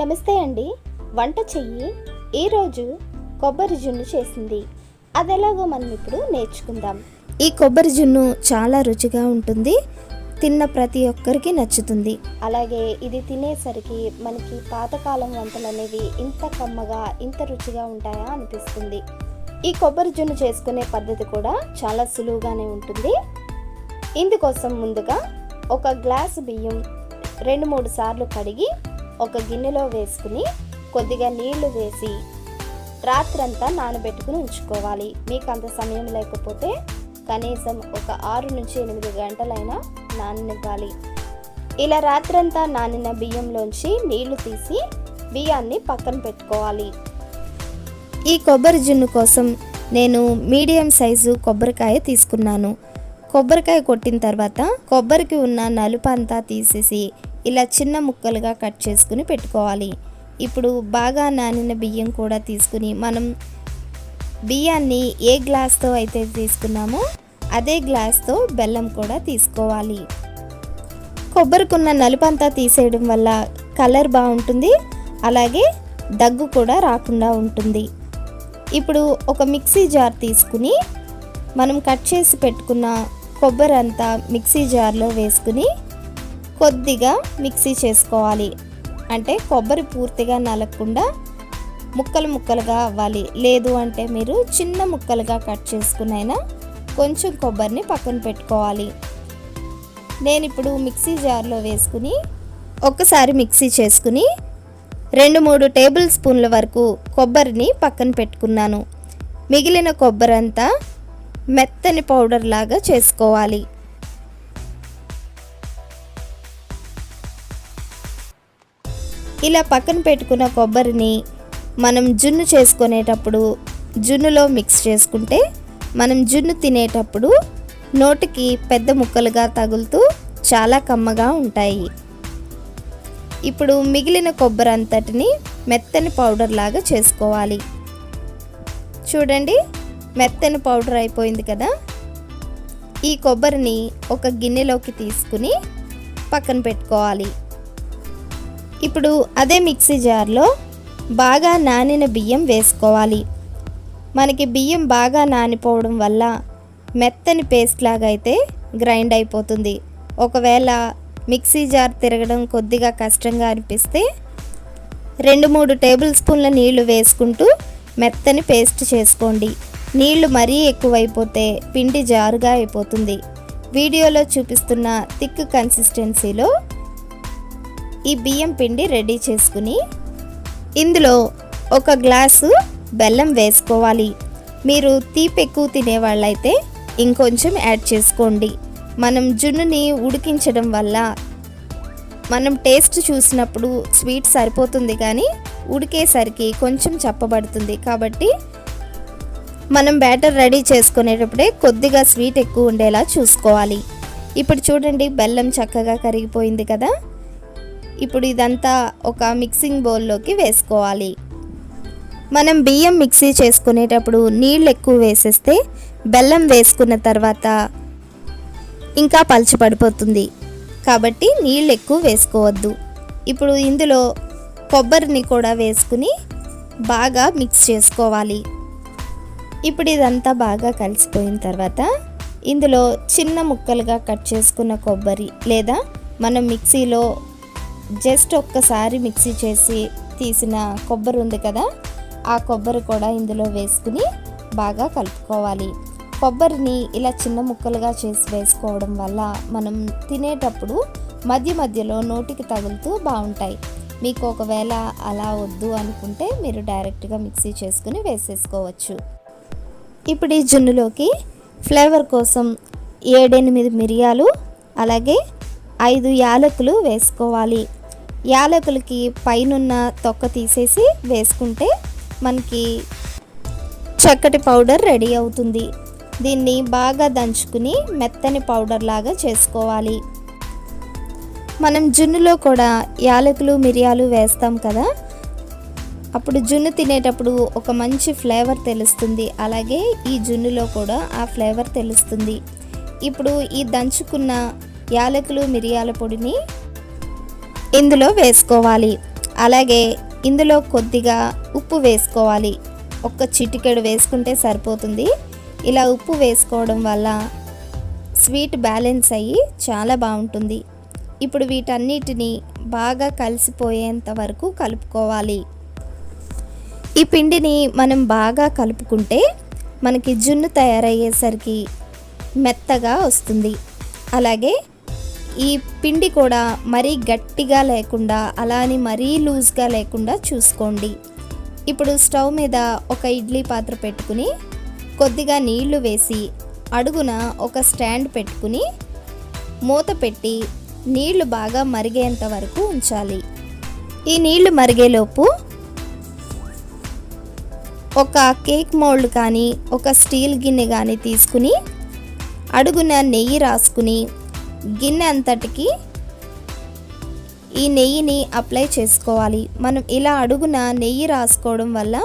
నమస్తే అండి. వంట చెయ్యి. ఈరోజు కొబ్బరి జున్ను చేసింది. అది ఎలాగో మనం ఇప్పుడు నేర్చుకుందాం. ఈ కొబ్బరి జున్ను చాలా రుచిగా ఉంటుంది. తిన్న ప్రతి ఒక్కరికి నచ్చుతుంది. అలాగే ఇది తినేసరికి మనకి పాతకాలం వంటలు అనేవి ఇంత కమ్మగా ఇంత రుచిగా ఉంటాయా అనిపిస్తుంది. ఈ కొబ్బరి జున్ను చేసుకునే పద్ధతి కూడా చాలా సులువుగానే ఉంటుంది. ఇందుకోసం ముందుగా ఒక గ్లాసు బియ్యం రెండు మూడు సార్లు కడిగి ఒక గిన్నెలో వేసుకుని కొద్దిగా నీళ్ళు వేసి రాత్రంతా నానబెట్టుకుని ఉంచుకోవాలి. మీకు అంత సమయం లేకపోతే కనీసం ఒక ఆరు నుంచి ఎనిమిది గంటలైనా నాననివ్వాలి. ఇలా రాత్రంతా నానిన బియ్యంలోంచి నీళ్ళు తీసి బియ్యాన్ని పక్కన పెట్టుకోవాలి. ఈ కొబ్బరి జున్ను కోసం నేను మీడియం సైజు కొబ్బరికాయ తీసుకున్నాను. కొబ్బరికాయ కొట్టిన తర్వాత కొబ్బరికి ఉన్న నలుపు అంతా తీసేసి ఇలా చిన్న ముక్కలుగా కట్ చేసుకుని పెట్టుకోవాలి. ఇప్పుడు బాగా నానిన బియ్యం కూడా తీసుకుని మనం బియ్యాన్ని ఏ గ్లాస్తో అయితే తీసుకున్నామో అదే గ్లాస్తో బెల్లం కూడా తీసుకోవాలి. కొబ్బరికున్న నలుపంతా తీసేయడం వల్ల కలర్ బాగుంటుంది. అలాగే దగ్గు కూడా రాకుండా ఉంటుంది. ఇప్పుడు ఒక మిక్సీ జార్ తీసుకుని మనం కట్ చేసి పెట్టుకున్న కొబ్బరి అంతా మిక్సీ జార్లో వేసుకుని కొద్దిగా మిక్సీ చేసుకోవాలి. అంటే కొబ్బరి పూర్తిగా నలగకుండా ముక్కలు ముక్కలుగా అవ్వాలి. లేదు అంటే మీరు చిన్న ముక్కలుగా కట్ చేసుకునైనా కొంచెం కొబ్బరిని పక్కన పెట్టుకోవాలి. నేను ఇప్పుడు మిక్సీ జార్లో వేసుకుని ఒక్కసారి మిక్సీ చేసుకుని రెండు మూడు టేబుల్ స్పూన్ల వరకు కొబ్బరిని పక్కన పెట్టుకున్నాను. మిగిలిన కొబ్బరి అంతా మెత్తని పౌడర్ లాగా చేసుకోవాలి. ఇలా పక్కన పెట్టుకున్న కొబ్బరిని మనం జున్ను చేసుకునేటప్పుడు జున్నులో మిక్స్ చేసుకుంటే మనం జున్ను తినేటప్పుడు నోటికి పెద్ద ముక్కలుగా తగులుతూ చాలా కమ్మగా ఉంటాయి. ఇప్పుడు మిగిలిన కొబ్బరి అంతటిని మెత్తని పౌడర్ లాగా చేసుకోవాలి. చూడండి మెత్తని పౌడర్ అయిపోయింది కదా? ఈ కొబ్బరిని ఒక గిన్నెలోకి తీసుకుని పక్కన పెట్టుకోవాలి. ఇప్పుడు అదే మిక్సీ జార్లో బాగా నానిన బియ్యం వేసుకోవాలి. మనకి బియ్యం బాగా నానిపోవడం వల్ల మెత్తని పేస్ట్ లాగా అయితే గ్రైండ్ అయిపోతుంది. ఒకవేళ మిక్సీ జార్ తిరగడం కొద్దిగా కష్టంగా అనిపిస్తే రెండు మూడు టేబుల్ స్పూన్ల నీళ్ళు వేసుకుంటూ మెత్తని పేస్ట్ చేసుకోండి. నీళ్ళు మరీ ఎక్కువైపోతే పిండి జారుగా అయిపోతుంది. వీడియోలో చూపిస్తున్న థిక్ కన్సిస్టెన్సీలో ఈ బియ్యం పిండి రెడీ చేసుకుని ఇందులో ఒక గ్లాసు బెల్లం వేసుకోవాలి. మీరు తీపి ఎక్కువ తినేవాళ్ళైతే ఇంకొంచెం యాడ్ చేసుకోండి. మనం జున్నుని ఉడికించడం వల్ల మనం టేస్ట్ చూసినప్పుడు స్వీట్ సరిపోతుంది కానీ ఉడికేసరికి కొంచెం చెప్పబడుతుంది. కాబట్టి మనం బ్యాటర్ రెడీ చేసుకునేటప్పుడే కొద్దిగా స్వీట్ ఎక్కువ ఉండేలా చూసుకోవాలి. ఇప్పుడు చూడండి బెల్లం చక్కగా కరిగిపోయింది కదా. ఇప్పుడు ఇదంతా ఒక మిక్సింగ్ బౌల్లోకి వేసుకోవాలి. మనం బియ్యం మిక్సీ చేసుకునేటప్పుడు నీళ్ళు ఎక్కువ వేసేస్తే బెల్లం వేసుకున్న తర్వాత ఇంకా పలుచబడిపోతుంది కాబట్టి నీళ్ళు ఎక్కువ వేసుకోవద్దు. ఇప్పుడు ఇందులో కొబ్బరిని కూడా వేసుకుని బాగా మిక్స్ చేసుకోవాలి. ఇప్పుడు ఇదంతా బాగా కలిసిపోయిన తర్వాత ఇందులో చిన్న ముక్కలుగా కట్ చేసుకున్న కొబ్బరి లేదా మనం మిక్సీలో జస్ట్ ఒక్కసారి మిక్సీ చేసి తీసిన కొబ్బరి ఉంది కదా ఆ కొబ్బరి కూడా ఇందులో వేసుకుని బాగా కలుపుకోవాలి. కొబ్బరిని ఇలా చిన్న ముక్కలుగా చేసి వేసుకోవడం వల్ల మనం తినేటప్పుడు మధ్య మధ్యలో నోటికి తగులుతూ బాగుంటాయి. మీకు ఒకవేళ అలా వద్దు అనుకుంటే మీరు డైరెక్ట్గా మిక్సీ చేసుకుని వేసేసుకోవచ్చు. ఇప్పుడు ఈ జున్నులోకి ఫ్లేవర్ కోసం ఏడెనిమిది మిరియాలు అలాగే ఐదు యాలకులు వేసుకోవాలి. యాలకులకి పైనున్న తొక్క తీసేసి వేసుకుంటే మనకి చక్కటి పౌడర్ రెడీ అవుతుంది. దీన్ని బాగా దంచుకుని మెత్తని పౌడర్ లాగా చేసుకోవాలి. మనం జున్నులో కూడా యాలకులు మిరియాలు వేస్తాం కదా? అప్పుడు జున్ను తినేటప్పుడు ఒక మంచి ఫ్లేవర్ తెలుస్తుంది. అలాగే ఈ జున్నులో కూడా ఆ ఫ్లేవర్ తెలుస్తుంది. ఇప్పుడు ఈ దంచుకున్న యాలకులు మిరియాల పొడిని ఇందులో వేసుకోవాలి. అలాగే ఇందులో కొద్దిగా ఉప్పు వేసుకోవాలి. ఒక్క చిటికెడు వేసుకుంటే సరిపోతుంది. ఇలా ఉప్పు వేసుకోవడం వల్ల స్వీట్ బ్యాలెన్స్ అయ్యి చాలా బాగుంటుంది. ఇప్పుడు వీటన్నిటిని బాగా కలిసిపోయేంత వరకు కలుపుకోవాలి. ఈ పిండిని మనం బాగా కలుపుకుంటే మనకి జున్ను తయారయ్యేసరికి మెత్తగా వస్తుంది. అలాగే ఈ పిండి కూడా మరీ గట్టిగా లేకుండా అలా అని మరీ లూజ్గా లేకుండా చూసుకోండి. ఇప్పుడు స్టవ్ మీద ఒక ఇడ్లీ పాత్ర పెట్టుకుని కొద్దిగా నీళ్ళు వేసి అడుగున ఒక స్టాండ్ పెట్టుకుని మూత పెట్టి నీళ్ళు బాగా మరిగేంత వరకు ఉంచాలి. ఈ నీళ్ళు మరిగేలోపు ఒక కేక్ మోల్డ్ కానీ ఒక స్టీల్ గిన్నె కానీ తీసుకుని అడుగున నెయ్యి రాసుకుని గిన్నె అంతటికి ఈ నెయ్యిని అప్లై చేసుకోవాలి. మనం ఇలా అడుగున నెయ్యి రాసుకోవడం వల్ల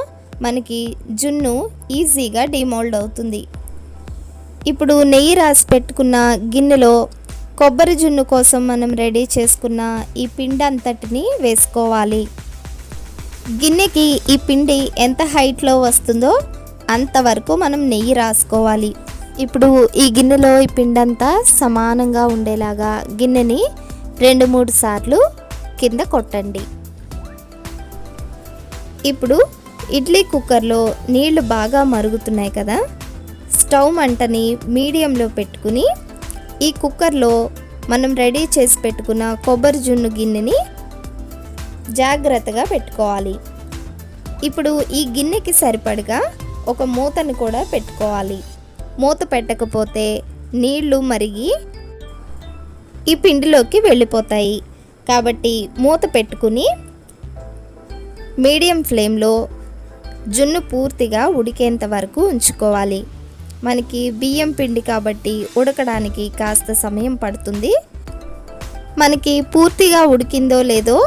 మనకి జున్ను ఈజీగా డిమోల్డ్ అవుతుంది. ఇప్పుడు నెయ్యి రాసి పెట్టుకున్న గిన్నెలో కొబ్బరి జున్ను కోసం మనం రెడీ చేసుకున్న ఈ పిండి అంతటిని వేసుకోవాలి. గిన్నెకి ఈ పిండి ఎంత హైట్లో వస్తుందో అంతవరకు మనం నెయ్యి రాసుకోవాలి. ఇప్పుడు ఈ గిన్నెలో ఈ పిండంతా సమానంగా ఉండేలాగా గిన్నెని రెండు మూడు సార్లు కింద కొట్టండి. ఇప్పుడు ఇడ్లీ కుక్కర్లో నీళ్ళు బాగా మరుగుతున్నాయి కదా స్టవ్ మంటని మీడియంలో పెట్టుకుని ఈ కుక్కర్లో మనం రెడీ చేసి పెట్టుకున్న కొబ్బరి జున్ను గిన్నెని జాగ్రత్తగా పెట్టుకోవాలి. ఇప్పుడు ఈ గిన్నెకి సరిపడగా ఒక మూతను కూడా పెట్టుకోవాలి. మూత పెట్టకపోతే నీళ్ళు మరిగి ఈ పిండిలోకి వెళ్ళిపోతాయి. కాబట్టి మూత పెట్టుకుని మీడియం ఫ్లేమ్లో జున్ను పూర్తిగా ఉడికేంత వరకు ఉంచుకోవాలి. మనకి బియ్యం పిండి కాబట్టి ఉడకడానికి కాస్త సమయం పడుతుంది. మనకి పూర్తిగా ఉడికిందో లేదో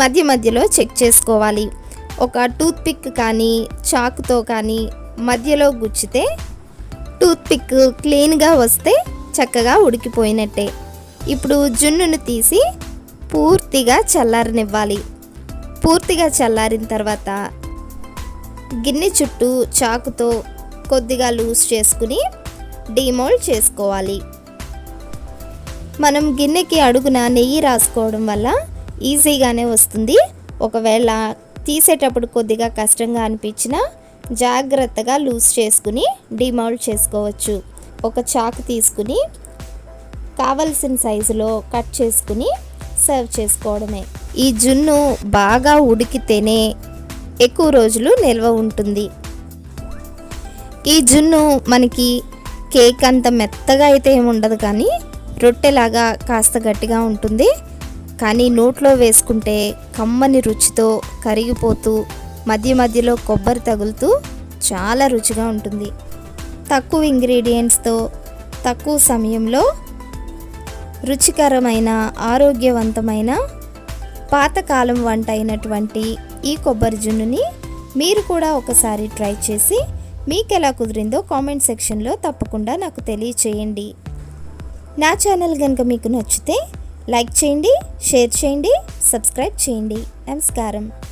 మధ్య మధ్యలో చెక్ చేసుకోవాలి. ఒక టూత్పిక్ కానీ చాకుతో కానీ మధ్యలో గుచ్చితే టూత్పిక్ క్లీన్గా వస్తే చక్కగా ఉడికిపోయినట్టే. ఇప్పుడు జున్నును తీసి పూర్తిగా చల్లారనివ్వాలి. పూర్తిగా చల్లారిన తర్వాత గిన్నె చుట్టూ చాకుతో కొద్దిగా లూజ్ చేసుకుని డీమోల్డ్ చేసుకోవాలి. మనం గిన్నెకి అడుగున నెయ్యి రాసుకోవడం వల్ల ఈజీగానే వస్తుంది. ఒకవేళ తీసేటప్పుడు కొద్దిగా కష్టంగా అనిపించినా జాగ్రత్తగా లూజ్ చేసుకుని డిమౌల్డ్ చేసుకోవచ్చు. ఒక చాకు తీసుకుని కావలసిన సైజులో కట్ చేసుకుని సర్వ్ చేసుకోవడమే. ఈ జున్ను బాగా ఉడికితేనే ఎక్కువ రోజులు నిల్వ ఉంటుంది. ఈ జున్ను మనకి కేక్ అంత మెత్తగా అయితే ఏమి ఉండదు కానీ రొట్టెలాగా కాస్త గట్టిగా ఉంటుంది. కానీ నోట్లో వేసుకుంటే కమ్మని రుచితో కరిగిపోతూ మధ్య మధ్యలో కొబ్బరి తగులుతూ చాలా రుచిగా ఉంటుంది. తక్కువ ఇంగ్రీడియంట్స్తో తక్కువ సమయంలో రుచికరమైన ఆరోగ్యవంతమైన పాతకాలం వంట అయినటువంటి ఈ కొబ్బరి జున్నుని మీరు కూడా ఒకసారి ట్రై చేసి మీకు ఎలా కుదిరిందో కామెంట్ సెక్షన్లో తప్పకుండా నాకు తెలియచేయండి. నా ఛానల్ కనుక మీకు నచ్చితే లైక్ చేయండి షేర్ చేయండి సబ్స్క్రైబ్ చేయండి. నమస్కారం.